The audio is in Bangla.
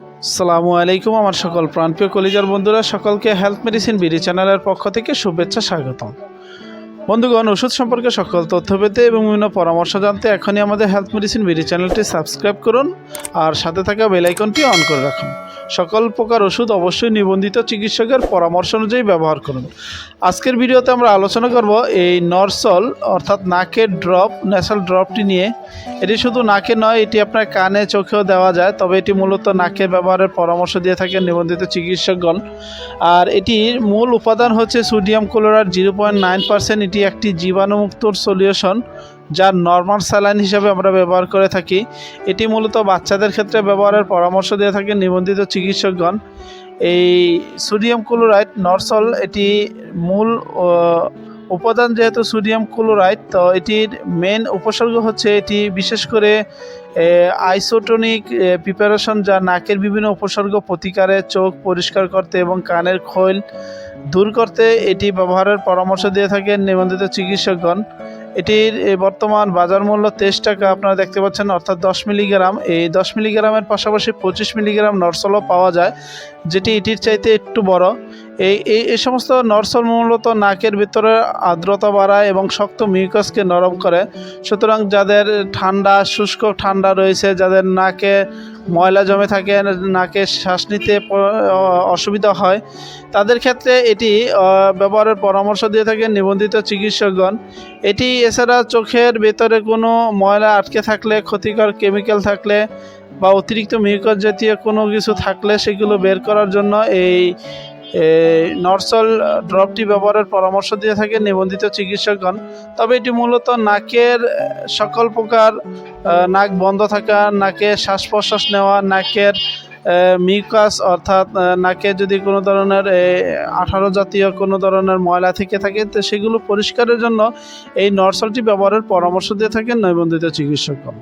সালামু আলাইকুম আমার সকল প্রাণপ্রিয় কলিজার বন্ধুরা, সকলকে হেলথ মেডিসিন বিডি চ্যানেলের পক্ষ থেকে শুভেচ্ছা স্বাগতম। বন্ধুগণ, ওষুধ সম্পর্কে সকল তথ্য পেতে এবং বিভিন্ন পরামর্শ জানতে এখনই আমাদের হেলথ মেডিসিন বিডি চ্যানেলটি সাবস্ক্রাইব করুন আর সাথে থাকা বেলাইকনটি অন করে রাখুন। সকল প্রকার ওষুধ অবশ্যই নিবন্ধিত চিকিৎসকের পরামর্শ অনুযায়ী ব্যবহার করুন। আজকের ভিডিওতে আমরা আলোচনা করব এই নরসল, অর্থাৎ নাকের ড্রপ ন্যাসাল ড্রপটি নিয়ে। এটি শুধু নাকে নয়, এটি আপনার কানে, চোখেও দেওয়া যায়, তবে এটি মূলত নাকে ব্যবহারের পরামর্শ দিয়ে থাকেন নিবন্ধিত চিকিৎসকগণ। আর এটির মূল উপাদান হচ্ছে sodium chloride, zero point nine percent. এটি একটি জীবাণুমুক্ত সলিউশন যার নর্মাল স্যালাইন হিসাবে আমরা ব্যবহার করে থাকি। এটি মূলত বাচ্চাদের ক্ষেত্রে ব্যবহারের পরামর্শ দিয়ে থাকেন নিবন্ধিত চিকিৎসকগণ। এই সোডিয়াম ক্লোরাইড নরসল এটি মূল উপাদান যেহেতু সোডিয়াম ক্লোরাইড তো এটির মেন উপসর্গ হচ্ছে এটি বিশেষ করে আইসোটনিক প্রিপারেশন যা নাকের বিভিন্ন উপসর্গ প্রতিকারে চোখ পরিষ্কার করতে এবং কানের খৈল দূর করতে, এটি ব্যবহারের পরামর্শ দিয়ে থাকেন নিবন্ধিত চিকিৎসকগণ। এটির বর্তমান বাজার মূল্য তেইশ টাকা আপনারা দেখতে পাচ্ছেন, অর্থাৎ দশ মিলিগ্রাম। এই দশ মিলিগ্রামের পাশাপাশি পঁচিশ মিলিগ্রাম নরসলও পাওয়া যায়, যেটি এটির চাইতে একটু বড়। এই এই সমস্ত নরসল মূলত নাকের ভিতরে আর্দ্রতা বাড়ায় এবং শক্ত মিউকাসকে নরম করে। সুতরাং যাদের ঠান্ডা, শুষ্ক ঠান্ডা রয়েছে, যাদের নাকে ময়লা জমে থাকে নাকে শ্বাস নিতে অসুবিধা হয়। তাদের ক্ষেত্রে এটি ব্যবহারের পরামর্শ দিয়ে থাকে নিবন্ধিত চিকিৎসকগণ। এটি এছাড়া চোখের ভেতরে কোনো ময়লা আটকে থাকলে, ক্ষতিকর কেমিক্যাল থাকলে বা অতিরিক্ত মিউকাস জাতীয় কোনো কিছু থাকলে সেগুলো বের করার জন্য এই নরসল ড্রপটি ব্যবহারের পরামর্শ দিয়ে থাকে নিবন্ধিত চিকিৎসকগণ। তবে এটি মূলত নাকের সকল প্রকার নাক বন্ধ থাকা, নাকে শ্বাস প্রশ্বাস নেওয়া, নাকের মিউকাস অর্থাৎ নাকে যদি কোনো ধরনের আঠারো জাতীয় কোনো ধরনের ময়লা থেকে থাকে, তো সেগুলো পরিষ্কারের জন্য এই নরসলটি ব্যবহারের পরামর্শ দিয়ে থাকেন নৈবন্ধিত চিকিৎসকগণ।